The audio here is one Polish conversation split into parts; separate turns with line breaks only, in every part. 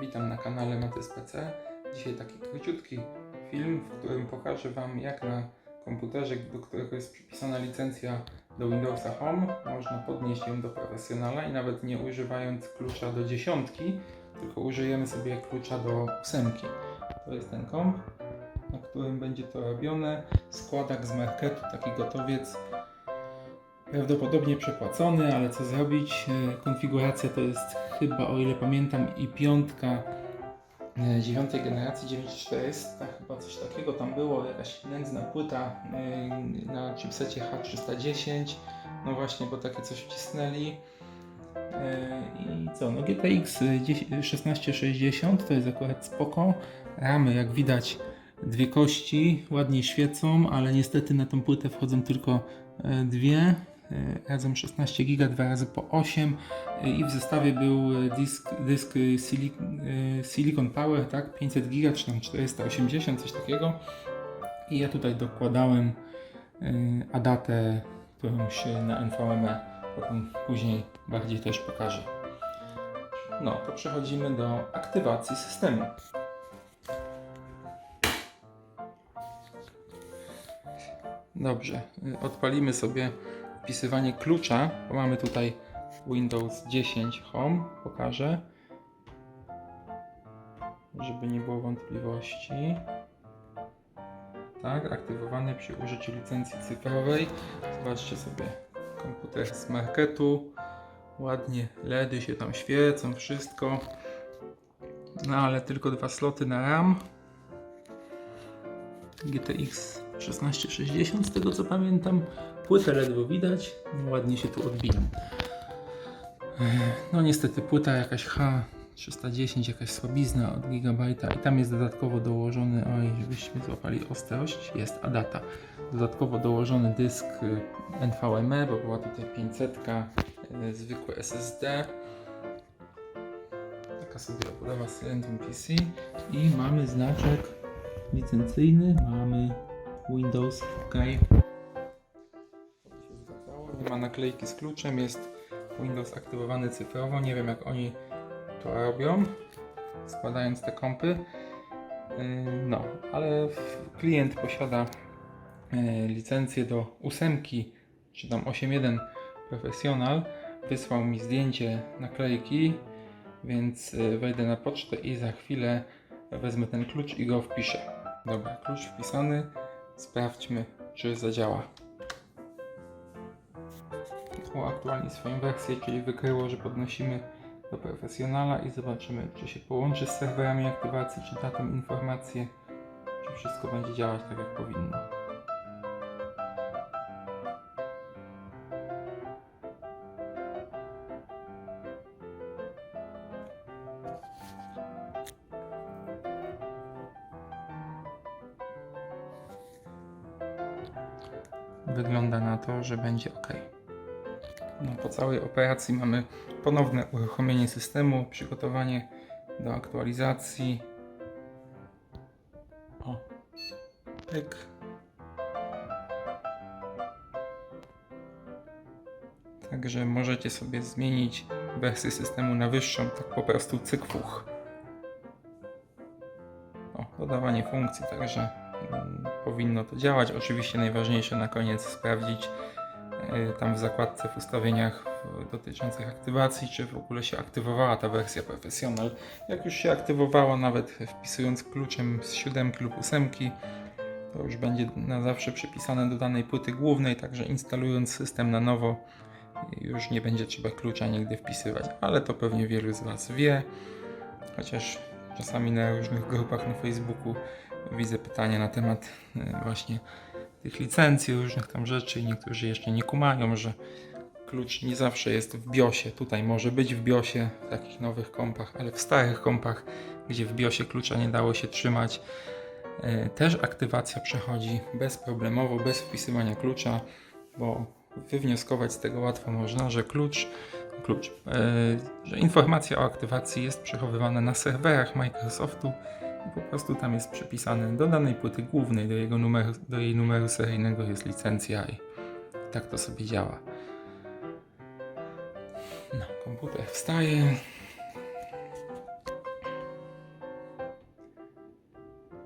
Witam na kanale Matys PC. Dzisiaj taki króciutki film, w którym pokażę Wam jak na komputerze, do którego jest przypisana licencja do Windowsa Home, można podnieść ją do profesjonala i nawet nie używając klucza do dziesiątki, tylko użyjemy sobie klucza do ósemki. To jest ten komp, na którym będzie to robione. Składak z marketu, taki gotowiec. Prawdopodobnie przepłacony, ale co zrobić? E, Konfiguracja to jest chyba, o ile pamiętam, i piątka e, dziewiątej generacji 9400, chyba coś takiego tam było, jakaś nędzna płyta e, na chipsecie H310. No właśnie, bo takie coś wcisnęli. I co, no GTX 1660 to jest akurat spoko. Ramy, jak widać, dwie kości, ładnie świecą, ale niestety na tą płytę wchodzą tylko dwie. Razem 16 giga, dwa razy po 8 e, i w zestawie był dysk, dysk e, Sili- Silicon Power, tak, 500 giga, czy tam 480, coś takiego. I ja tutaj dokładałem e, adatę, którąś na NVMe, potem później bardziej też pokażę. No, to przechodzimy do aktywacji systemu. Dobrze, odpalimy sobie wpisywanie klucza, bo mamy tutaj Windows 10 Home, pokażę, żeby nie było wątpliwości. Tak, aktywowany przy użyciu licencji cyfrowej. Zobaczcie sobie komputer z marketu. Ładnie LEDy się tam świecą, wszystko. No ale tylko dwa sloty na RAM. GTX 1660 z tego co pamiętam. Płytę ledwo widać, no ładnie się tu odbijam. Ech, No niestety płyta jakaś H310, jakaś słabizna od gigabajta i tam jest dodatkowo dołożony, oj żebyśmy złapali ostrość, jest ADATA. Dodatkowo dołożony dysk y, NVMe, bo była tutaj 500, y, zwykłe SSD. Taka sobie obudowa Silentium PC i mamy znaczek licencyjny, mamy Windows OK. Nie ma naklejki z kluczem, jest Windows aktywowany cyfrowo. Nie wiem jak oni to robią, składając te kompy. Yy, No, ale klient posiada yy, licencję do ósemki, czy tam 8.1 Professional. Wysłał mi zdjęcie naklejki, więc yy, wejdę na pocztę i za chwilę wezmę ten klucz i go wpiszę. Dobra, klucz wpisany. Sprawdźmy, czy zadziała. Uaktualni swoją wersję, czyli wykryło, że podnosimy do profesjonala i zobaczymy, czy się połączy z serwerami aktywacji, czy da tam informację, czy wszystko będzie działać tak, jak powinno. Wygląda na to, że będzie ok. No, po całej operacji mamy ponowne uruchomienie systemu, przygotowanie do aktualizacji. O, pyk. Także możecie sobie zmienić wersję systemu na wyższą, tak po prostu cykfuch. O, dodawanie funkcji, także powinno to działać. Oczywiście najważniejsze na koniec sprawdzić e, tam w zakładce w ustawieniach dotyczących aktywacji, czy w ogóle się aktywowała ta wersja Professional. Jak już się aktywowała, nawet wpisując kluczem z 7 lub 8, to już będzie na zawsze przypisane do danej płyty głównej, także instalując system na nowo, już nie będzie trzeba klucza nigdy wpisywać, ale to pewnie wielu z Was wie, chociaż czasami na różnych grupach na Facebooku widzę pytania na temat e, właśnie tych licencji, różnych tam rzeczy i niektórzy jeszcze nie kumają, że klucz nie zawsze jest w BIOSie. Tutaj może być w BIOSie w takich nowych kompach, ale w starych kompach, gdzie w BIOSie klucza nie dało się trzymać, e, też aktywacja przechodzi bezproblemowo, bez wpisywania klucza, bo wywnioskować z tego łatwo można, że klucz, klucz, e, że informacja o aktywacji jest przechowywana na serwerach Microsoftu po prostu tam jest przypisane do danej płyty głównej, do, jego numeru, do jej numeru seryjnego jest licencja i tak to sobie działa. No, komputer wstaje.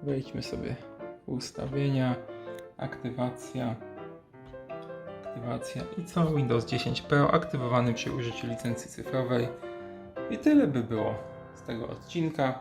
Wejdźmy sobie w ustawienia, aktywacja, aktywacja i co? Windows 10 Pro aktywowany przy użyciu licencji cyfrowej. I tyle by było z tego odcinka.